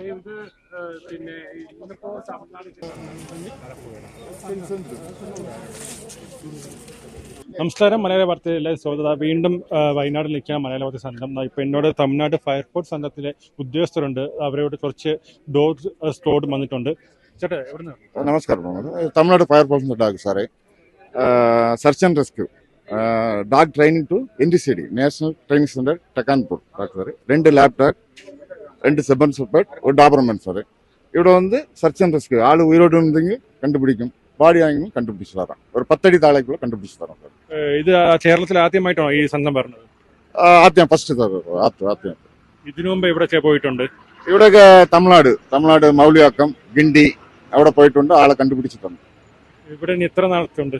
പക്ഷേ പിന്നെ ഇന്നിപ്പോ നമസ്കാരം. മലയാള വാർത്തയിലെ സ്വാഗത. വീണ്ടും വയനാട്ടിൽ നിൽക്കുന്ന മലയാള വാർത്ത സംഘം. ഇപ്പം എന്നോട് തമിഴ്നാട് ഫയർഫോഴ്സ് സംഘത്തിലെ ഉദ്യോഗസ്ഥരുണ്ട്. അവരോട് കുറച്ച് ഡോർ സ്ക്വാഡ് വന്നിട്ടുണ്ട്. ചേട്ടാ എവിടുന്ന്? നമസ്കാരം തമിഴ്നാട് ഫയർഫോഴ്സ് ഡാഗ് സാറേ. Search and rescue. Dog training to N D C D national training centre Tekanpur. Doctor രണ്ട് ലാപ്ടോപ്പ് ரெண்டு செப்பன் சூப்பர்ட் ஒரு டாபர்மேன் சார் இவட வந்து சர்ச் அண்ட் ரெஸ்கியூ ஆள் உயிரோடு இருந்தீங்க கண்டுபிடிக்கும் பாடி ஆங்கிலும் കണ്ടുപിടിച്ചു തരാം ഒരു പത്തടി താഴേക്കുള്ള കണ്ടുപിടിച്ചു തരാം സാർ ഇത് കേരളത്തിൽ ആദ്യമായിട്ടാണോ ഈ സംഘം പറഞ്ഞത് ആദ്യം ഫസ്റ്റ് ആദ്യം ഇതിനു മുമ്പ് ഇവിടെ പോയിട്ടുണ്ട്? ഇവിടെ തമിഴ്നാട് തമിഴ്നാട് മൗലിയാക്കം ഗിണ്ടി അവിടെ പോയിട്ടുണ്ട്. ആളെ കണ്ടുപിടിച്ചിട്ടുണ്ട്. ഇവിടെ ഇത്ര നാളത്തുണ്ട്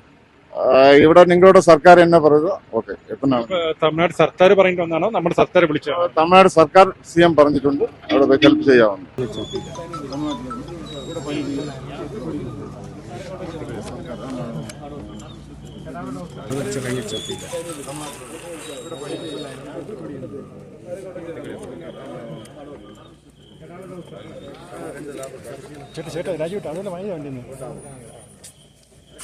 ഇവിടെ നിങ്ങളുടെ സർക്കാർ എന്നെ പറയുക ഓക്കെ തമിഴ്നാട് സർക്കാർ പറഞ്ഞിട്ട് വന്നാണോ നമ്മുടെ സർക്കാർ വിളിച്ചത് തമിഴ്നാട് സർക്കാർ സി എം പറഞ്ഞിട്ടുണ്ട്. അവിടെ ഹെൽപ്പ് ചെയ്യാവുന്നു. ചേട്ടാ ചേട്ടാ രാജുട്ടാ അതുപോലെ വാങ്ങി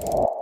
you